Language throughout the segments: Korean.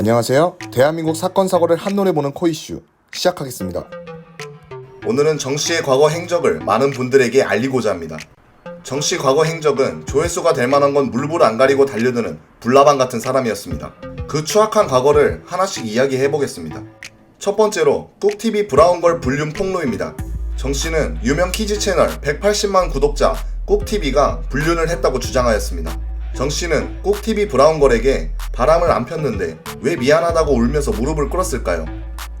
안녕하세요. 대한민국 사건 사고를 한눈에 보는 코이슈 시작하겠습니다. 오늘은 정 씨의 과거 행적을 많은 분들에게 알리고자 합니다. 정 씨 과거 행적은 조회수가 될 만한 건 물불 안 가리고 달려드는 불나방 같은 사람이었습니다. 그 추악한 과거를 하나씩 이야기해 보겠습니다. 첫 번째로 꾹TV 브라운걸 불륜 폭로입니다. 정 씨는 유명 키즈 채널 180만 구독자 꾹TV가 불륜을 했다고 주장하였습니다. 정 씨는 꾹TV 브라운 걸에게 바람을 안 폈는데 왜 미안하다고 울면서 무릎을 꿇었을까요?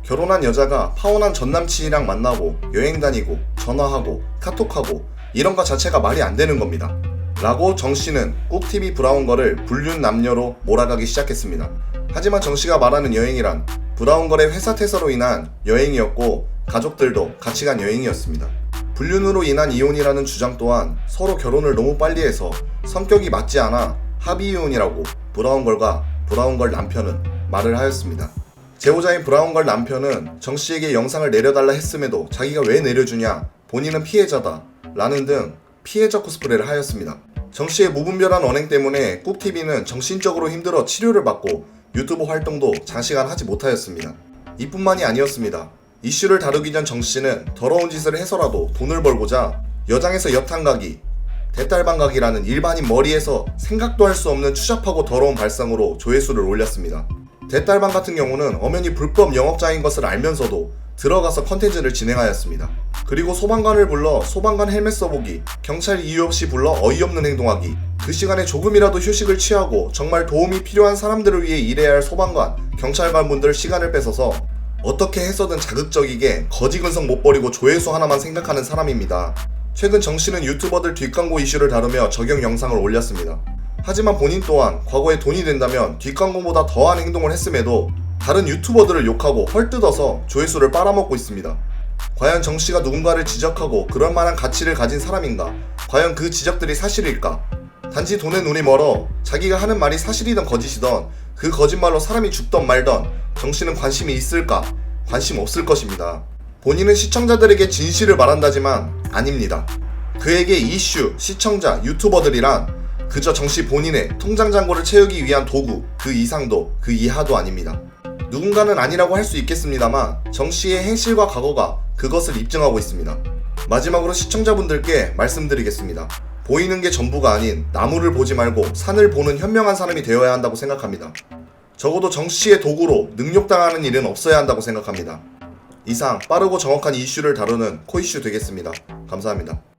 결혼한 여자가 파혼한 전 남친이랑 만나고 여행 다니고 전화하고 카톡하고 이런 거 자체가 말이 안 되는 겁니다. 라고 정 씨는 꾹TV 브라운걸을 불륜 남녀로 몰아가기 시작했습니다. 하지만 정 씨가 말하는 여행이란 브라운걸의 회사 퇴사로 인한 여행이었고 가족들도 같이 간 여행이었습니다. 불륜으로 인한 이혼이라는 주장 또한 서로 결혼을 너무 빨리 해서 성격이 맞지 않아 합의 이혼이라고 브라운걸과 브라운걸 남편은 말을 하였습니다. 제보자인 브라운걸 남편은 정 씨에게 영상을 내려달라 했음에도 자기가 왜 내려주냐 본인은 피해자다 라는 등 피해자 코스프레를 하였습니다. 정 씨의 무분별한 언행 때문에 꾹TV는 정신적으로 힘들어 치료를 받고 유튜브 활동도 장시간 하지 못하였습니다. 이뿐만이 아니었습니다. 이슈를 다루기 전 정 씨는 더러운 짓을 해서라도 돈을 벌고자 여장에서 여탕 가기, 대딸방 가기라는 일반인 머리에서 생각도 할 수 없는 추잡하고 더러운 발상으로 조회수를 올렸습니다. 대딸방 같은 경우는 엄연히 불법 영업자인 것을 알면서도 들어가서 컨텐츠를 진행하였습니다. 그리고 소방관을 불러 소방관 헬멧 써보기, 경찰 이유 없이 불러 어이없는 행동하기, 그 시간에 조금이라도 휴식을 취하고 정말 도움이 필요한 사람들을 위해 일해야 할 소방관, 경찰관 분들 시간을 뺏어서 어떻게 해서든 자극적이게 거지 근성 못 버리고 조회수 하나만 생각하는 사람입니다. 최근 정 씨는 유튜버들 뒷광고 이슈를 다루며 적용 영상을 올렸습니다. 하지만 본인 또한 과거에 돈이 된다면 뒷광고보다 더한 행동을 했음에도 다른 유튜버들을 욕하고 헐뜯어서 조회수를 빨아먹고 있습니다. 과연 정 씨가 누군가를 지적하고 그럴 만한 가치를 가진 사람인가? 과연 그 지적들이 사실일까? 단지 돈에 눈이 멀어 자기가 하는 말이 사실이든 거짓이든 그 거짓말로 사람이 죽던 말던 정 씨는 관심이 있을까? 관심 없을 것입니다. 본인은 시청자들에게 진실을 말한다지만 아닙니다. 그에게 이슈, 시청자, 유튜버들이란 그저 정씨 본인의 통장 잔고를 채우기 위한 도구 그 이상도 그 이하도 아닙니다. 누군가는 아니라고 할 수 있겠습니다만 정씨의 행실과 과거가 그것을 입증하고 있습니다. 마지막으로 시청자분들께 말씀드리겠습니다. 보이는 게 전부가 아닌 나무를 보지 말고 산을 보는 현명한 사람이 되어야 한다고 생각합니다. 적어도 정씨의 도구로 능욕당하는 일은 없어야 한다고 생각합니다. 이상 빠르고 정확한 이슈를 다루는 코이슈 되겠습니다. 감사합니다.